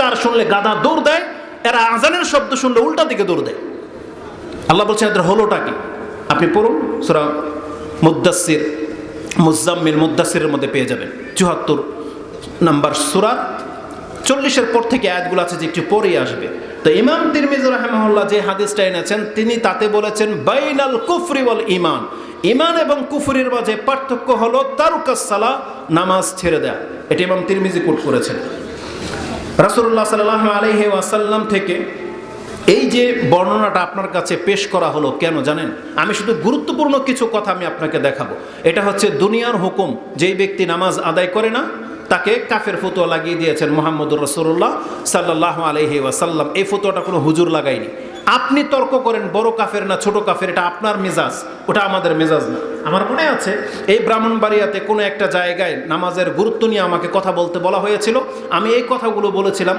চিৎকার শুনলে গাদা দৌড় দেয়, এরা আজানের শব্দ শুনলে উল্টা দিকে দৌড় দেয়। আল্লাহ বলছেন, এদের হলোটা কি? আপনি পড়ুন, সুরা মুদাসির মুজাম্মিল মুদাসিরের মধ্যে পেয়ে যাবেন। চুহাত্তর নাম্বার সুরা, চল্লিশের পর থেকে আয়াতগুলো আছে যে একটু পরেই আসবে। তো ইমাম তিরমিজ রহমাল্লাহ যে হাদিসটা এনেছেন, তিনি তাতে বলেছেন, বাইনাল কুফরি ওয়াল ইমান ইমান এবং কুফরির মাঝে পার্থক্য হলো তারুকাসালা নামাজ ছেড়ে দেয়া। এটি ইমাম তিরমিজি কোট করেছেন। রাসুল্লাহ সাল্লাহ আলহি ওয়াসাল্লাম থেকে এই যে বর্ণনাটা আপনার কাছে পেশ করা হলো কেন জানেন? আমি শুধু গুরুত্বপূর্ণ কিছু কথা আমি আপনাকে দেখাবো। এটা হচ্ছে দুনিয়ার হুকুম, যেই ব্যক্তি নামাজ আদায় করে না, তাকে কাফের ফতুয়া লাগিয়ে দিয়েছেন মোহাম্মদুর রসুল্লাহ সাল্লাহ আলহি ওয়াসাল্লাম। এই ফতুয়াটা কোনো হুজুর লাগায়নি। আপনি তর্ক করেন, বড় কাফের না ছোট কাফের, এটা আপনার মেজাজ, ওটা আমাদের মেজাজ না। আমার মনে আছে, এই ব্রাহ্মণবাড়িয়াতে কোনো একটা জায়গায় নামাজের গুরুত্ব নিয়ে আমাকে কথা বলতে বলা হয়েছিল। আমি এই কথাগুলো বলেছিলাম।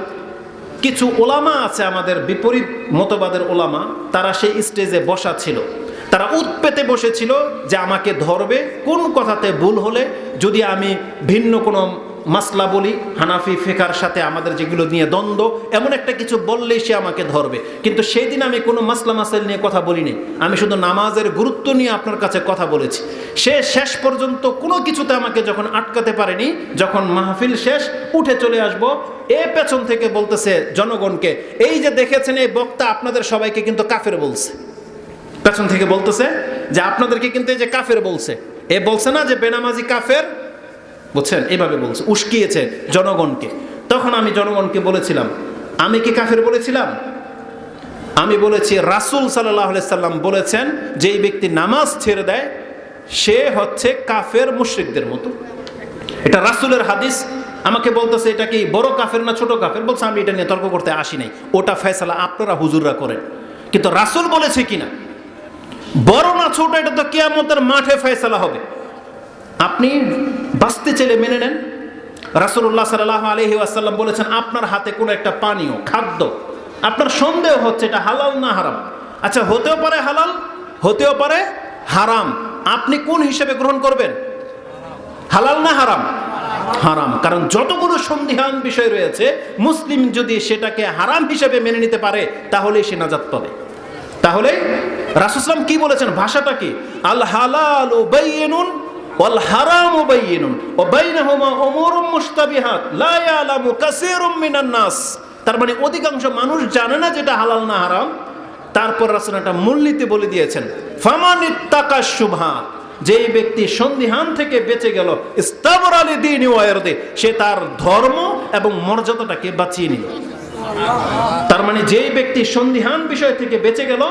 কিছু ওলামা আছে আমাদের বিপরীত মতবাদের ওলামা, তারা সেই স্টেজে বসা ছিল। তারা উৎপেতে বসেছিল যে আমাকে ধরবে। কোন কথাতে ভুল হলে যদি আমি ভিন্ন কোনো মাসলা বলি, হানাফি ফেকার সাথে আমাদের যেগুলো নিয়ে দ্বন্দ্ব, এমন একটা কিছু বললেই সে আমাকে ধরবে। কিন্তু সেই দিন আমি কোনো মাসলা মাসাইল নিয়ে কথা বলিনি। আমি শুধু নামাজের গুরুত্ব নিয়ে আপনার কাছে কথা বলেছি। সে শেষ পর্যন্ত কোনো কিছুতে আমাকে যখন আটকাতে পারেনি, যখন মাহফিল শেষ, উঠে চলে আসব, এ পেছন থেকে বলতেছে জনগণকে, এই যে দেখেছেন এই বক্তা আপনাদের সবাইকে কিন্তু কাফের বলছে। পেছন থেকে বলতেছে যে, আপনাদেরকে কিন্তু এই যে কাফের বলছে। এ বলছে না যে, বেনামাজি কাফের বুঝছেন এভাবে বলছে উস্কিয়েছে জনগণকে। তখন আমি জনগণকে বলেছিলাম, আমি কি কাফের বলেছিলাম? আমি বলেছি, রাসুল সাল্লাম বলেছেন যে ব্যক্তি নামাজ ছেড়ে দেয়, সে হচ্ছে কাফের মুশ্রিকদের মতো। এটা রাসুলের হাদিস। আমাকে বলতেছে, এটা কি বড় কাফের না ছোট কাফের? বলছে, আমি এটা নিয়ে তর্ক করতে আসি নাই। ওটা ফয়সালা আপনারা হুজুররা করেন। কিন্তু রাসুল বলেছে কিনা? বড় না ছোট, এটা তো কেয়ামতের মাঠে ফয়সালা হবে। আপনি বাঁচতে চাইলে মেনে নেন। রাসুল্লাহ সাল্লাহ আলহি আসাল্লাম বলেছেন, আপনার হাতে কোনো একটা পানীয়, খাদ্য, আপনার সন্দেহ হচ্ছে এটা হালাল না হারাম? আচ্ছা হতেও পারে হালাল, হতেও পারে হারাম। আপনি কোন হিসেবে গ্রহণ করবেন? হালাল না হারাম? হারাম। কারণ যতগুলো সন্দিহান বিষয় রয়েছে, মুসলিম যদি সেটাকে হারাম হিসেবে মেনে নিতে পারে তাহলে সে নাজাত পাবে। তাহলে রাসুসলাম কি বলেছেন? ভাষাটা কি? আল হালাল ওয়াল হারাম বাইনুন ও বাইনাহুমা উমুরুম মুশতাবিহাত, লা ইয়ালামু কাসীরুম নাস। তার মানে অধিকাংশ মানুষ জানে না যেটা হালাল না হারাম। তারপর রাসূল একটা মূলনীতি বলে দিয়েছেন ফামানিত্তাকা শুভহাত যেই ব্যক্তি সন্দিহান থেকে বেঁচে গেল, ইস্তাবর আলী দিন সে তার ধর্ম এবং মর্যাদাটাকে বাঁচিয়ে নিল। তার মানে যেই ব্যক্তি সন্দিহান বিষয় থেকে বেঁচে গেল,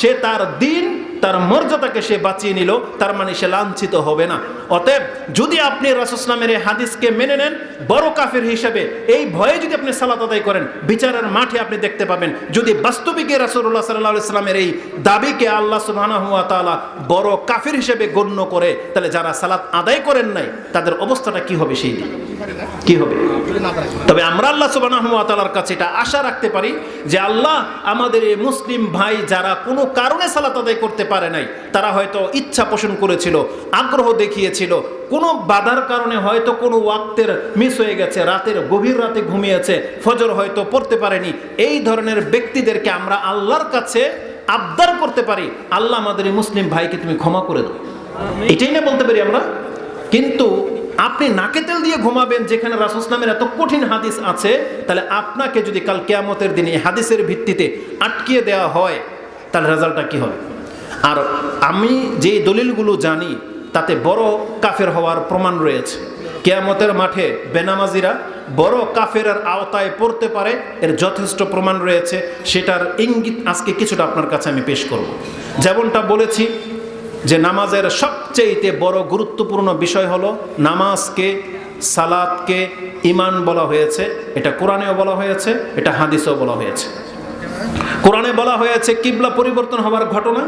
সে তার দিন তার মর্যাদাকে সে বাঁচিয়ে নিল, তার মানে সে লাঞ্ছিত হবে না। অতএব যদি আপনি রাসুসলামের এই হাদিসকে মেনে নেন, বড় কাফের হিসেবে এই ভয়ে যদি আপনি সালাত আদায় করেন, বিচারের মাঠে আপনি দেখতে পাবেন, যদি বাস্তবিকে রাসুল্লাহ সাল্লাহ ইসলামের এই দাবিকে আল্লাহ সুবাহ বড় কাফের হিসেবে গণ্য করে, তাহলে যারা সালাত আদায় করেন নাই, তাদের অবস্থাটা কি হবে সেই দিন? কি হবে? তবে আমরা আল্লাহ সুবাহর কাছে এটা আশা রাখতে পারি যে আল্লাহ আমাদের এই মুসলিম ভাই যারা কোনো কারণে সালাত আদায় করতে পারে নাই, তারা হয়তো ইচ্ছা পোষণ করেছিল, আগ্রহ দেখিয়েছিল। কোনো বাধার কারণে হয়তো কোনো ওয়াক্তের মিস হয়ে গেছে, রাতের গভীর রাতে ঘুমিয়েছে, ফজর হয়তো পড়তে পারেনি। এই ধরনের ব্যক্তিদেরকে আমরা আল্লাহর কাছে আবদার করতে পারি। আল্লাহ আমাদের এই মুসলিম ভাইকে তুমি ক্ষমা করে দাও। এটাই না বলতে পারি আমরা? কিন্তু আপনি নাকে তেল দিয়ে ঘুমাবেন যেখানে রাসুসলামের এত কঠিন হাদিস আছে, তাহলে আপনাকে যদি কাল কেয়ামতের দিনে হাদিসের ভিত্তিতে আটকিয়ে দেওয়া হয়, তাহলে রেজাল্টটা কি হবে? আর আমি যে দলিলগুলো জানি, তাতে বড় কাফের হওয়ার প্রমাণ রয়েছে। কেয়ামতের মাঠে বেনামাজিরা বড় কাফের আওতায় পড়তে পারে, এর যথেষ্ট প্রমাণ রয়েছে, সেটার ইঙ্গিত আজকে কিছুটা আপনার কাছে আমি পেশ করব। যেমনটা বলেছি যে নামাজের সবচেয়েতে বড় গুরুত্বপূর্ণ বিষয় হলো নামাজকে সালাদকে ইমান বলা হয়েছে, এটা কোরআনেও বলা হয়েছে, এটা হাদিসেও বলা হয়েছে। কোরআনে বলা হয়েছে কিবলা পরিবর্তন হওয়ার ঘটনা,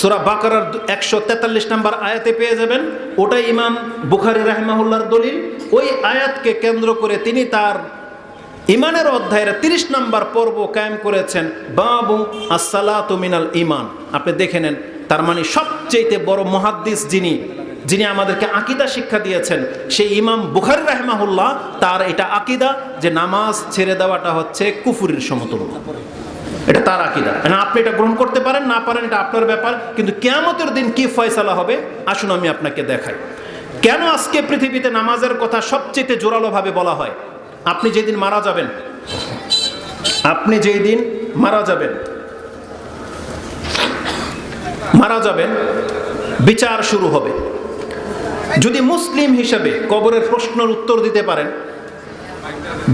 সুরা বাকারার একশো তেতাল্লিশ নম্বর আয়াতে পেয়ে যাবেন, ওটাই ইমাম বুখারি রাহমাহুল্লার দলিল, ওই আয়াতকে কেন্দ্র করে তিনি তার ইমানের অধ্যায়ের তিরিশ নম্বর পর্ব কায়েম করেছেন, বাবু আসসালাত মিনাল ইমান আপনি দেখে নেন তার মানে সবচেয়ে বড় মহাদ্দিস যিনি যিনি আমাদেরকে আকিদা শিক্ষা দিয়েছেন, সেই ইমাম বুখারি রাহমাহুল্লাহ, তার এটা আকিদা যে নামাজ ছেড়ে দেওয়াটা হচ্ছে কুফুরির সমতুল্য। এটা তার আকিদা। না আপনি এটা গ্রহণ করতে পারেন, না পারেন, এটা আপনার ব্যাপার, কিন্তু কেয়ামতের দিন কি ফয়সালা হবে? আসুন আমি আপনাকে দেখাই। কেন আজকে পৃথিবীতে নামাজের কথা সবচেয়ে জোরালোভাবে বলা হয়? আপনি যেদিন মারা যাবেন, আপনি যেই দিন মারা যাবেন মারা যাবেন, বিচার শুরু হবে। যদি মুসলিম হিসেবে কবরের প্রশ্নের উত্তর দিতে পারেন,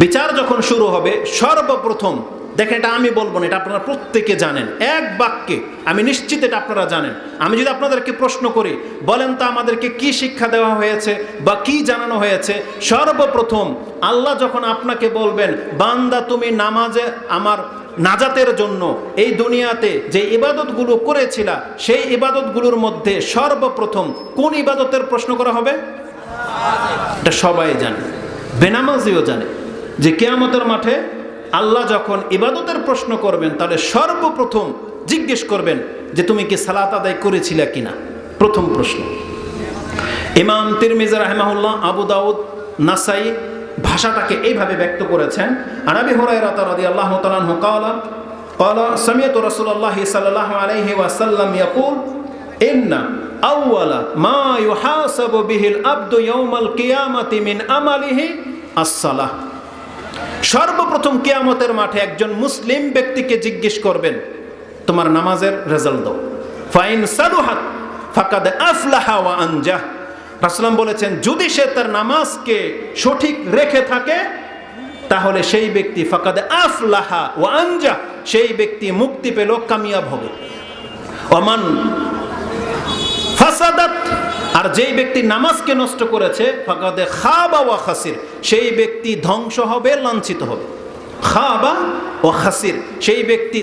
বিচার যখন শুরু হবে, সর্বপ্রথম, দেখেন এটা আমি বলব না, এটা আপনারা প্রত্যেকে জানেন, এক বাক্যে, আমি নিশ্চিত এটা আপনারা জানেন। আমি যদি আপনাদেরকে প্রশ্ন করি, বলেন তো আমাদেরকে কি শিক্ষা দেওয়া হয়েছে বা কি জানানো হয়েছে, সর্বপ্রথম, আল্লাহ যখন আপনাকে বলবেন, বান্দা তুমি নামাজে আমার নাজাতের জন্য এই দুনিয়াতে যে ইবাদতগুলো করেছিলা, সেই ইবাদতগুলোর মধ্যে সর্বপ্রথম কোন ইবাদতের প্রশ্ন করা হবে? এটা সবাই জানে, বেনামাজিও জানে যে কেয়ামতের মাঠে আল্লাহ যখন ইবাদতের প্রশ্ন করবেন, তাহলে সর্বপ্রথম জিজ্ঞেস করবেন যে তুমি কি সালাত আদায় করেছিলে কিনা? প্রথম প্রশ্ন। ইমাম তিরমিজা রাহেমাহুল্লাহ, আবু দাউদ, নাসাই ভাষাটাকে এইভাবে ব্যক্ত করেছেন আনাবি হুরায়রা রাদিয়াল্লাহু তাআলা আনহু قال قال سمعت رسول الله صلى الله عليه وسلم يقول إن أول ما يحاسب به العبد يوم القيامة من عمله الصلاة সর্বপ্রথম কিয়ামতের মাঠে একজন মুসলিম ব্যক্তিকে জিজ্ঞেস করবেন তোমার নামাজের রেজাল্ট দাও ফাইন সালুহাত ফাকাদ আফলাহা ওয়া আনজাহ রাসূলুল্লাহ বলেছেন, যদি সে তার নামাজকে সঠিক রেখে থাকে, তাহলে সেই ব্যক্তি ফাকাদ আফলাহা ওয়া আনজাহ সেই ব্যক্তি মুক্তি পেল, কামিয়াব হবে। ওমান ফাসাদাত, আর যেই ব্যক্তি নামাজকে নষ্ট করেছে, ফাঁকাদে খাবা ওয়া খাসির, সেই ব্যক্তি ধ্বংস হবে, লাঞ্ছিত হবে। খাবা ও খাসির, সেই ব্যক্তি